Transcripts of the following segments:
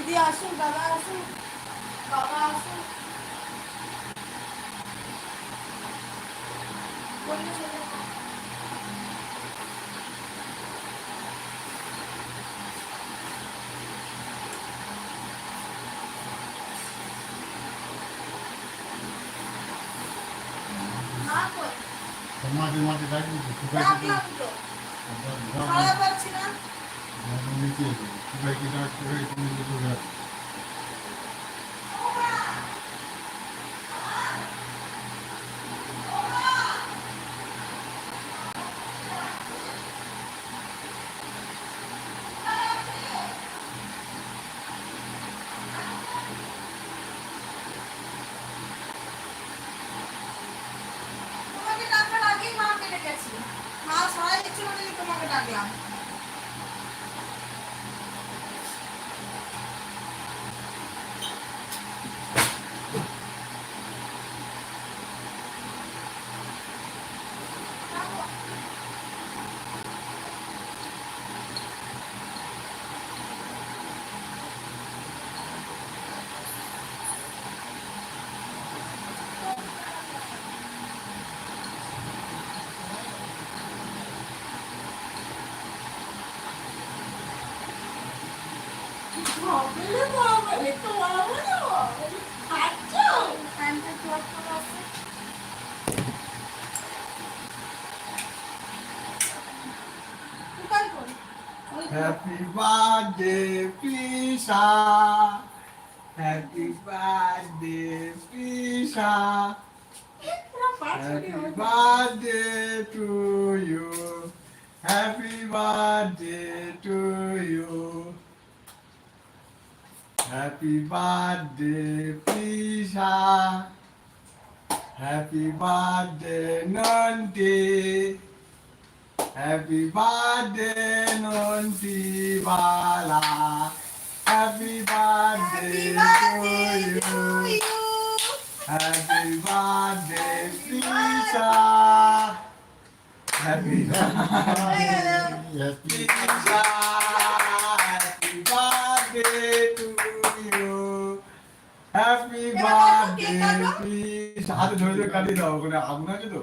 দিদি আসুন দাদা আসুন বাবা আসুন বললে চলে যাব। মা কই? মাঝে মাঝে ডাকি ডাকলাম তো। খাওয়া পাচ্ছি না সবাইকে ডাক করে তুমি Happy birthday, Pisha. Happy birthday, Pisha. Happy হয়ে birthday to you. Happy birthday to you. Happy birthday, Pisha. Happy birthday, Nanti. Happy birthday, Nanti Bala. Happy birthday, Happy birthday to you. you. Happy birthday, Lisa. Happy birthday, Lisa. Happy birthday to you. Birthday, Lisa. হাতে ধরে ধরে কাটিয়ে দাও ওখানে আগুন আছে তো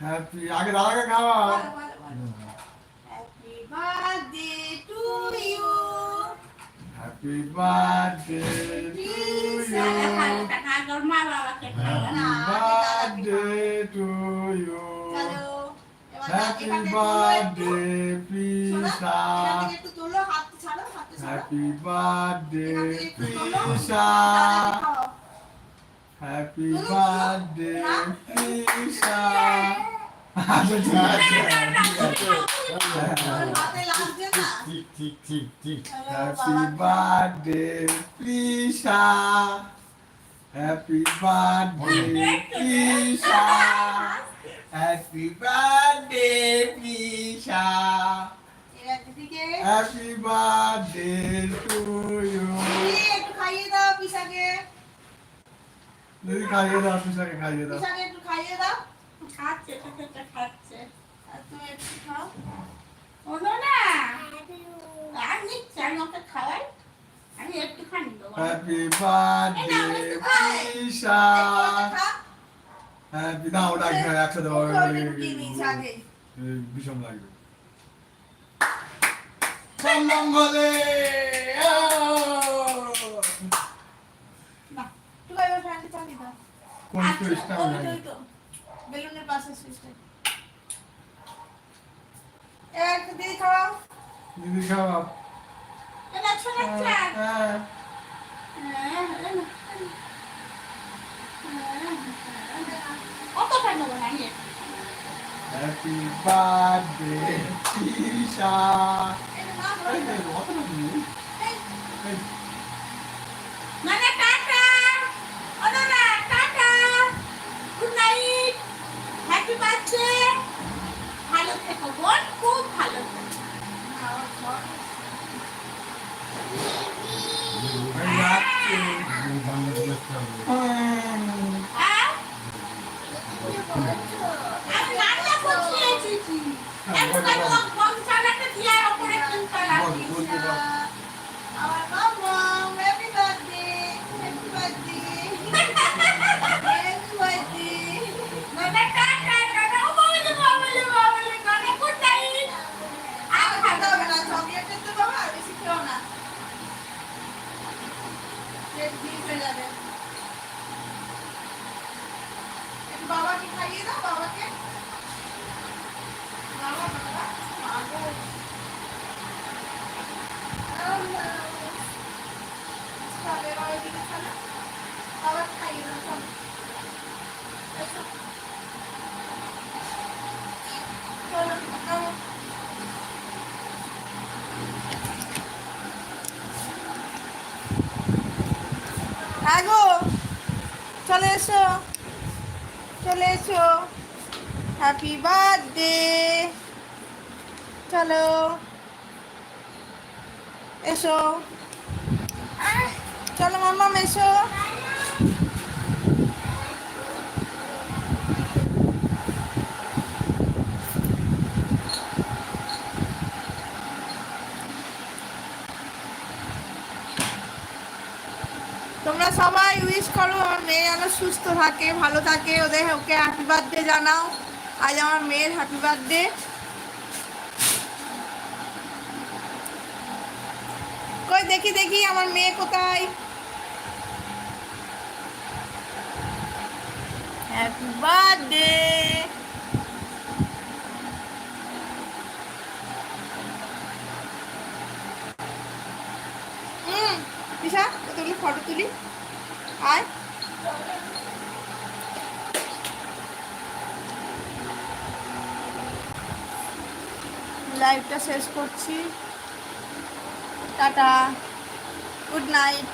happy আগে দাদাকে খাওয়া। Happy birthday to you. Happy birthday happy birthday পিসা একটু। তোলো হাত ছাড়ো হাত ছাড়ো। হ্যাপি বার্থডে পিসা হ্যাপি বার্থডে পিসা হ্যাপি বার্থডে পিসা হ্যাপি বার্থডে টু ইউ একটু খাইয়ে দাও পিসাকে। দিদি খাইয়ে দাও পিসাকে খাইয়ে দাও। পিসাকে একটু খাইয়ে দাও। খাচ্ছে খাচ্ছে খাচ্ছে। আর তুমি একটু খাও। হলো না? আর নিচ্ছে আমি খাওয়াই। আমি একটুখানি দেবো। হ্যাপি বার্থডে পিসা হ্যাপি না ওটা এক- একসাথে। ভীষণ লাগবে। মঙ্গলে কোন সুইচটা বেলুনের পাশে সুইচটা এক দিদি খাওয়াও দিদি এটা হ্যাঁ। অতটা নেব না হ্যাপি বার্থডে তিশা এই এই অত না তুমি এই মানে টাটা ওনারা tata good night happy birthday ভালো থেকো বোন খুব ভালো থেকো এই যাচ্ছে বাংলা বলতে হবে হ্যাঁ আমি রান্না করছি এসেছি একটু কম কম চালাতে দিয়ে ওপরে তিন তলা বল বলতে দাও আমার mom happy birthday happy birthday happy birthday মানে টাটা টাটা ও বলে বলে বলে মানে গুড নাইট আর আর খাব খাওয়া হবে না চকলেট তো বাবা আর বেশি খেও না পেট ঠিক হয়ে যাবে একটু বাবাকে খাইয়ে দাও বাবাকে বাবা বাবা মাগো খাবে বাবা দিকে খাবে বাবা খাইয়ে দাও চলো এসো। চলো নামো। আগো চলে এসো। চলে এসো। হ্যাপি বার্থডে চলো। এসো। চলো মাম্মাম এসো। তোমরা সবাই উইশ করো আমার মেয়ে যেন সুস্থ থাকে, ভালো থাকে। ওদের ওকে হ্যাপি বার্থডে জানাও। আজ আমার মেয়ের হ্যাপি বার্থডে কই, দেখি দেখি, আমার মেয়ে কোথায়? হ্যাপি বার্থডে লাইভটা শেষ করছি। Tata good night.